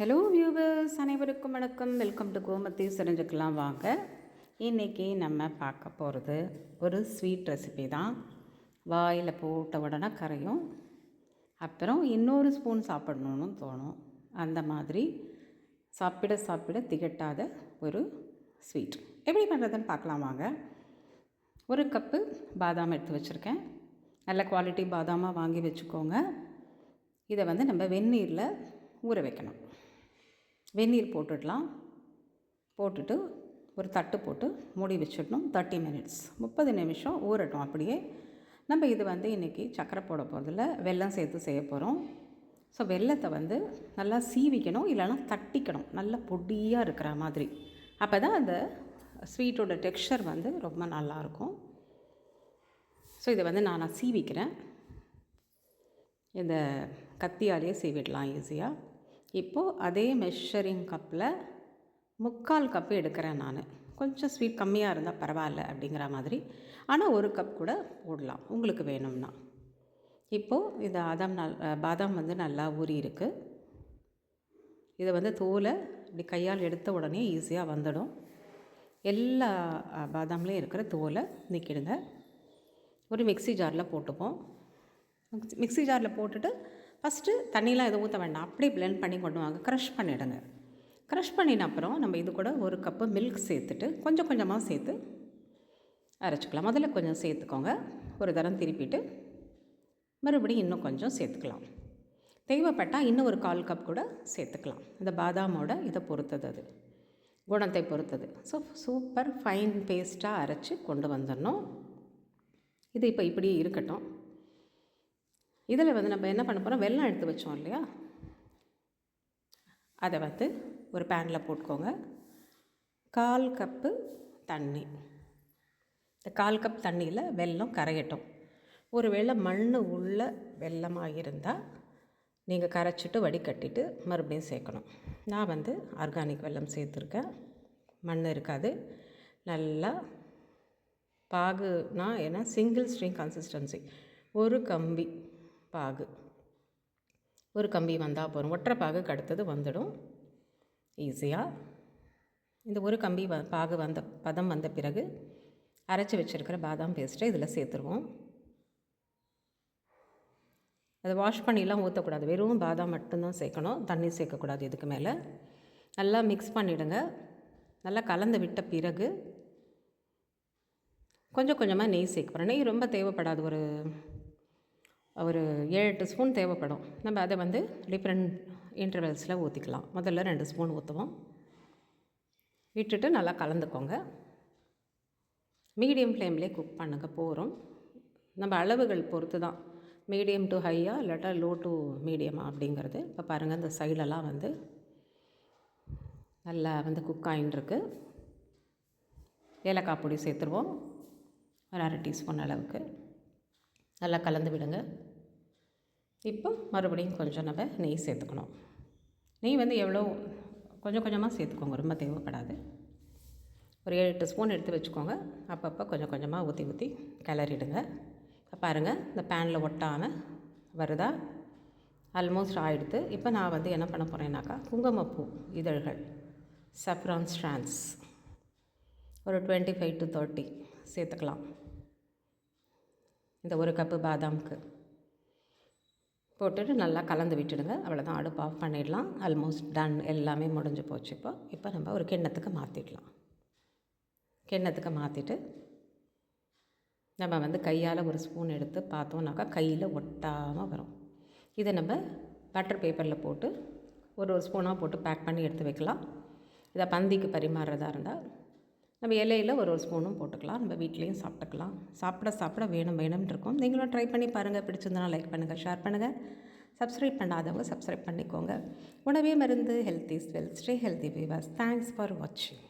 Hello viewers அனைவருக்கும் வணக்கம். Welcome to Gomathi செரிஞ்சுக்கலாம். வாங்க. இன்றைக்கி நம்ம பார்க்க போகிறது ஒரு ஸ்வீட் ரெசிபி தான். வாயில் போட்ட உடனே கரையும். அப்புறம் இன்னொரு ஸ்பூன் சாப்பிடணும்னு தோணும். அந்த மாதிரி சாப்பிட சாப்பிட திகட்டாத ஒரு ஸ்வீட் எப்படி பண்ணுறதுன்னு பார்க்கலாம் வாங்க. ஒரு கப்பு பாதாம் எடுத்து வச்சுருக்கேன். நல்ல குவாலிட்டி பாதாமாக வாங்கி வச்சுக்கோங்க. இதை வந்து நம்ம வெந்நீரில் ஊற வைக்கணும். வெந்நீர் போட்டுடலாம். போட்டுட்டு ஒரு தட்டு போட்டு மூடி வச்சிடணும். தேர்ட்டி மினிட்ஸ் முப்பது நிமிஷம் ஊறட்டும். அப்படியே நம்ம இது வந்து இன்றைக்கி சக்கரை போட போகிறதில்ல வெல்லம் சேர்த்து செய்ய போகிறோம் ஸோ வெல்லத்தை வந்து நல்லா சீவிக்கணும் இல்லைனா தட்டிக்கணும். நல்லா பொடியாக இருக்கிற மாதிரி. அப்போ தான் அந்த ஸ்வீட்டோட டெக்ஸ்சர் வந்து ரொம்ப நல்லாயிருக்கும் ஸோ இதை வந்து நான் நான் சீவிக்கிறேன். இந்த கத்தியாலேயே சீவிடலாம் ஈஸியாக இப்போது அதே மெஷரிங் கப்பில் முக்கால் கப்பு எடுக்கிறேன் நான். கொஞ்சம் ஸ்வீட் கம்மியாக இருந்தால் பரவாயில்ல அப்படிங்கிற மாதிரி. ஆனால் ஒரு கப் கூட போடலாம். உங்களுக்கு வேணும்னா. இப்போது இந்த பாதாம் நல் பாதாம் வந்து நல்லா ஊறி இருக்குது இதை வந்து தோலை இப்படி கையால் எடுத்த உடனே ஈஸியாக வந்துடும். எல்லா பாதாம்லேயும் இருக்கிற தோலை நீக்கிடுங்க. ஒரு மிக்சி ஜாரில் போட்டுப்போம். மிக்சி ஜாரில் போட்டுட்டு ஃபஸ்ட்டு தண்ணிலாம் எதுவும் ஊற்ற வேண்டாம். அப்படியே பிளெண்ட் பண்ணி கொண்டு வாங்க. க்ரஷ் பண்ணிவிடுங்க க்ரஷ் பண்ணின அப்புறம் நம்ம இது கூட ஒரு கப்பு மில்க் சேர்த்துட்டு கொஞ்சம் கொஞ்சமாக சேர்த்து அரைச்சிக்கலாம். முதல்ல கொஞ்சம் சேர்த்துக்கோங்க. ஒரு தரம் திருப்பிட்டு மறுபடியும் இன்னும் கொஞ்சம் சேர்த்துக்கலாம். தேவைப்பட்டால் இன்னும் ஒரு கால் கப் கூட சேர்த்துக்கலாம். இந்த பாதாமோட இதை பொறுத்தது அது. குணத்தை பொறுத்தது. ஸோ சூப்பர் ஃபைன் பேஸ்ட்டாக அரைச்சி கொண்டு வந்துடணும். இது இப்போ இப்படி இருக்கட்டும். இதில் வந்து நம்ம என்ன பண்ண போகிறோம் வெல்லம் எடுத்து வச்சோம் இல்லையா? அதை வந்து ஒரு பேனில் போட்டுக்கோங்க. கால் கப்பு தண்ணி. இந்த கால் கப் தண்ணியில் வெல்லம் கரையட்டும். ஒரு வேளை மண் உள்ள வெல்லமாக இருந்தால் நீங்கள் கரைச்சிட்டு வடிகட்டிட்டு மறுபடியும் சேர்க்கணும். நான் வந்து ஆர்கானிக் வெல்லம் சேர்த்துருக்கேன். மண் இருக்காது. நல்லா பாகுனா ஏன்னா சிங்கிள் ஸ்ட்ரிங் கன்சிஸ்டன்சி ஒரு கம்பி. பாகு. ஒரு கம்பி வந்தால் போகிறோம் ஒற்றை பாகுக்கு அடுத்தது வந்துடும். ஈஸியாக இந்த ஒரு கம்பி வ பாகு வந்த பதம் வந்த பிறகு அரைச்சி வச்சுருக்கிற பாதாம் பேஸ்ட்டை இதில் சேர்த்துருவோம். அதை வாஷ் பண்ணிலாம் ஊற்றக்கூடாது வெறும் பாதாம் மட்டும்தான் சேர்க்கணும். தண்ணி சேர்க்கக்கூடாது இதுக்கு மேலே. நல்லா மிக்ஸ் பண்ணிவிடுங்க நல்லா கலந்து விட்ட பிறகு கொஞ்சம் கொஞ்சமாக நெய் சேர்க்க போகிறேன் நெய் ரொம்ப தேவைப்படாது. ஒரு ஒரு ஏழு எட்டு ஸ்பூன் தேவைப்படும். நம்ம அதை வந்து டிஃப்ரெண்ட் இன்டர்வெல்ஸில் ஊற்றிக்கலாம் முதல்ல ரெண்டு ஸ்பூன் ஊற்றுவோம் விட்டுட்டு நல்லா கலந்துக்கோங்க. மீடியம் ஃப்ளேம்லேயே குக் பண்ணுங்க. போகிறோம் நம்ம அளவுகள் பொறுத்து தான் மீடியம் டு ஹையாக இல்லாட்டா லோ டு மீடியமா அப்படிங்கிறது. இப்போ பாருங்கள் இந்த சைடெல்லாம் வந்து நல்லா வந்து குக் ஆகிட்டுருக்கு ஏலக்காய் பொடி சேர்த்துருவோம். ஒரு அரை டீஸ்பூன் அளவுக்கு. நல்லா கலந்து விடுங்க. இப்போ மறுபடியும் கொஞ்சம் நம்ம நெய் சேர்த்துக்கணும். நெய் வந்து எவ்வளோ கொஞ்சம் கொஞ்சமாக சேர்த்துக்கோங்க ரொம்ப தேவைப்படாது. ஒரு ஏழு எட்டு ஸ்பூன் எடுத்து வச்சுக்கோங்க. அப்பப்போ கொஞ்சம் கொஞ்சமாக ஊற்றி ஊற்றி கிளறிடுங்க. பாருங்கள் இந்த பேனில் ஒட்டாமல் வருதா? ஆல்மோஸ்ட் ஆகிடுது இப்போ நான் வந்து என்ன பண்ண போகிறேன்னாக்கா குங்குமப்பூ இதழ்கள் சப்ரான் ஸ்ட்ரான்ஸ் ஒரு டுவெண்ட்டி ஃபைவ் டு தேர்ட்டி சேர்த்துக்கலாம். இந்த ஒரு கப்பு பாதாமுக்கு. போட்டுட்டு நல்லா கலந்து விட்டுடுங்க. அவ்வளோதான் அடுப்பு ஆஃப் பண்ணிடலாம். ஆல்மோஸ்ட் டன் எல்லாமே முடிஞ்சு போச்சு இப்போ. இப்போ நம்ம ஒரு கிண்ணத்துக்கு மாற்றிடலாம் கிண்ணத்துக்கு மாற்றிட்டு நம்ம வந்து கையால் ஒரு ஸ்பூன் எடுத்து பார்த்தோம்னாக்கா கையில் ஒட்டாமல் வரும். இதை நம்ம பட்டர் பேப்பரில் போட்டு ஒரு ஒரு ஸ்பூனாக போட்டு பேக் பண்ணி எடுத்து வைக்கலாம். இதை பந்திக்கு பரிமாறுறதா இருந்தால் நம்ம இலையில் ஒரு ஒரு ஸ்பூனும் போட்டுக்கலாம். நம்ம வீட்லேயும் சாப்பிட்டுக்கலாம். சாப்பிட சாப்பிட வேணும் வேணும்னு இருக்கும். நீங்களும் ட்ரை பண்ணி பாருங்கள் பிடிச்சிருந்தனா லைக் பண்ணுங்கள் ஷேர் பண்ணுங்கள் சப்ஸ்கிரைப் பண்ணாதவங்க சப்ஸ்கிரைப் பண்ணிக்கோங்க. உணவே மருந்து health is wealth stay healthy viewers thanks for வாட்சிங்